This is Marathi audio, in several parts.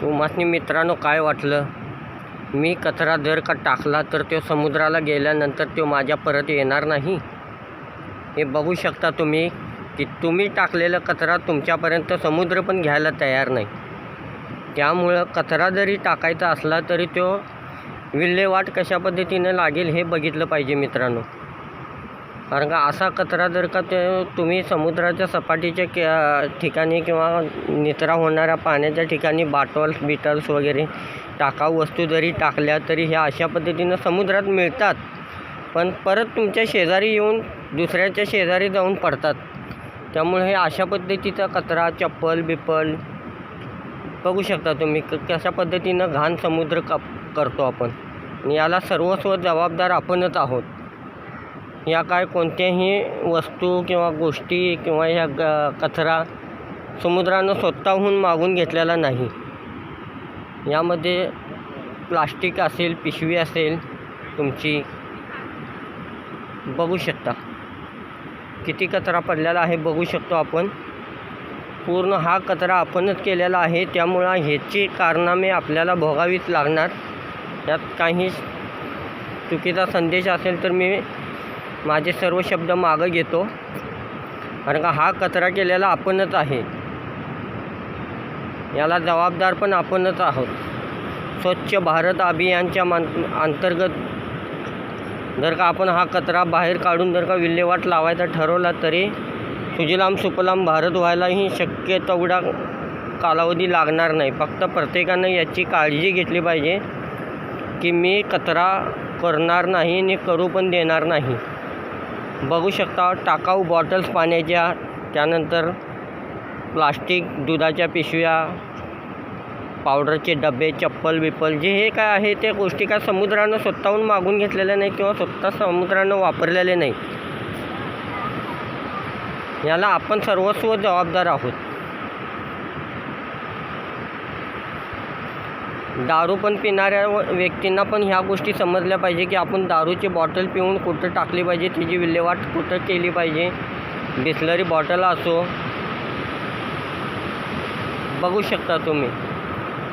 तुम्हाला मित्रांनो काय वाटलं? मी कचरा जर का टाकला तर तो समुद्राला गेल्यानंतर तो माझ्या परत येणार नाही? हे बघू शकता तुम्ही की तुम्ही टाकलेला कचरा तुमच्यापर्यंत समुद्र पण घ्यायला तयार नाही. त्यामुळं कचरा जरी टाकायचा असला तरी तो विल्हेवाट कशा पद्धतीनं लागेल हे बघितलं पाहिजे मित्रांनो. कारण का असा कचरा जर का ते तुम्ही समुद्राच्या सपाटीच्या के ठिकाणी किंवा निचरा होणाऱ्या पाण्याच्या ठिकाणी बाटल्स बिटल्स वगैरे टाकाऊ वस्तू जरी टाकल्या तरी ह्या अशा पद्धतीनं समुद्रात मिळतात. पण परत तुमच्या शेजारी येऊन दुसऱ्याच्या शेजारी जाऊन पडतात. त्यामुळे हे अशा पद्धतीचा कचरा चप्पल बिप्पल बघू शकता तुम्ही क कशा पद्धतीनं घाण समुद्र क करतो आपण. आणि याला सर्वस्व जबाबदार आपणच आहोत. या काय कोणत्याही वस्तू किंवा गोष्टी किंवा ह्या ग कचरा समुद्रानं स्वतःहून मागून घेतलेला नाही. यामध्ये प्लास्टिक असेल पिशवी असेल तुमची बघू शकता. किती कचरा पडलेला आहे बघू शकतो आपण. पूर्ण हा कचरा आपणच केलेला आहे त्यामुळं ह्याची कारनामे आपल्याला भोगावीच लागणार. यात काही चुकीचा संदेश असेल तर मी माझे सर्व शब्द मागं घेतो. कारण का हा कचरा केलेला आपणच आहे. याला जबाबदार पण आपणच आहोत. स्वच्छ भारत अभियानच्या मान अंतर्गत जर का आपण हा कचरा बाहेर काढून जर का विल्हेवाट लावायचा ठरवला तरी सुजलाम सुफलाम भारत व्हायलाही शक्य तेवढा कालावधी लागणार नाही. फक्त प्रत्येकानं याची काळजी घेतली पाहिजे की मी कचरा करणार नाही आणि करू पण देणार नाही. बघू शकता टाकाऊ बॉटल्स पाण्याच्या त्यानंतर प्लास्टिक दुधाच्या पिशव्या पावडरचे डबे चप्पल बिप्पल जे हे काय आहे त्या गोष्टी काय समुद्रानं स्वतःहून मागून घेतलेल्या नाही किंवा स्वतः समुद्रानं वापरलेले नाही याला आपण सर्वस्व जबाबदार आहोत. दारू पण पिणाऱ्या व- व्यक्तींना पण ह्या गोष्टी समजल्या पाहिजे की आपण दारूची बॉटल पिऊन कुठं टाकली पाहिजे तिची विल्हेवाट कुठं केली पाहिजे. बिसलरी बॉटल असो. बघू शकता तुम्ही.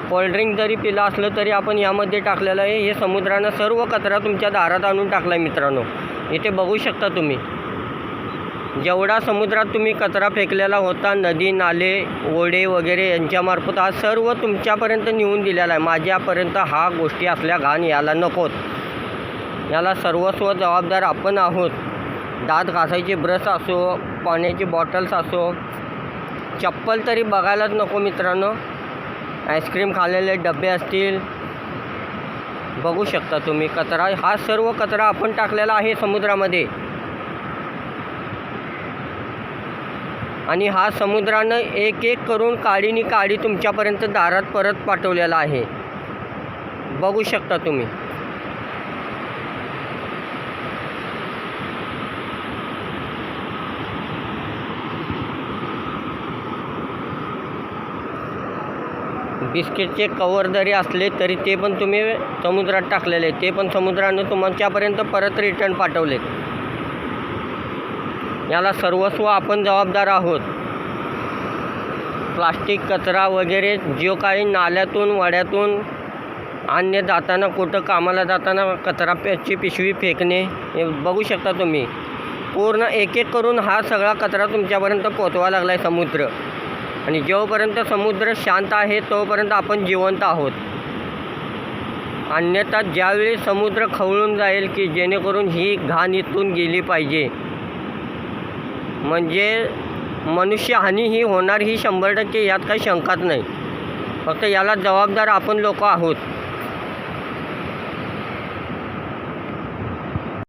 कोल्ड्रिंक जरी पिलं असलं तरी आपण यामध्ये टाकलेलं आहे. हे समुद्रानं सर्व कचरा तुमच्या दारात आणून टाकला आहे मित्रांनो. इथे बघू शकता तुम्ही. जेवढा समुद्रात तुम्ही कचरा फेकलेला होता नदी नाले ओढे वगैरे यांच्यामार्फत हा सर्व तुमच्यापर्यंत नेऊन दिलेला आहे. माझ्यापर्यंत हा गोष्टी असल्या घाण याला नकोत. याला सर्वस्व जबाबदार आपण आहोत. दात घासायचे ब्रश असो पाण्याची बॉटल्स असो चप्पल तरी बघायलाच नको मित्रांनो. आईस्क्रीम खाल्लेले डबे असतील. बघू शकता तुम्ही कचरा हा सर्व कचरा आपण टाकलेला आहे समुद्रामध्ये. आणि हा समुद्रानं एक एक करून काळीनी काळी तुमच्यापर्यंत दारात परत पाठवलेला आहे. बघू शकता तुम्ही. बिस्किटचे कवर जरी असले तरी ते पण तुम्ही समुद्रात टाकलेले ते पण समुद्रानं तुमच्यापर्यंत परत रिटर्न पाठवले याला सर्वस्व आपण जबाबदार आहोत. प्लास्टिक कचरा वगैरे जो काही नाल्यातून वड्यातून अन्य जाताना कुठं कामाला जाताना कचरा पिशवी फेकणे हे बघू शकता तुम्ही. पूर्ण एक एक करून हा सगळा कचरा तुमच्यापर्यंत पोचवा लागला आहे समुद्र. आणि जोपर्यंत समुद्र शांत आहे तोपर्यंत आपण जिवंत आहोत. अन्यथा ज्यावेळी समुद्र खवळून जाईल की जेणेकरून ही घाण इथून गेली पाहिजे म्हणजे मनुष्यहानी ही होणार ही शंभर टक्के यात काही शंकाच नाही. फक्त याला जबाबदार आपण लोक आहोत.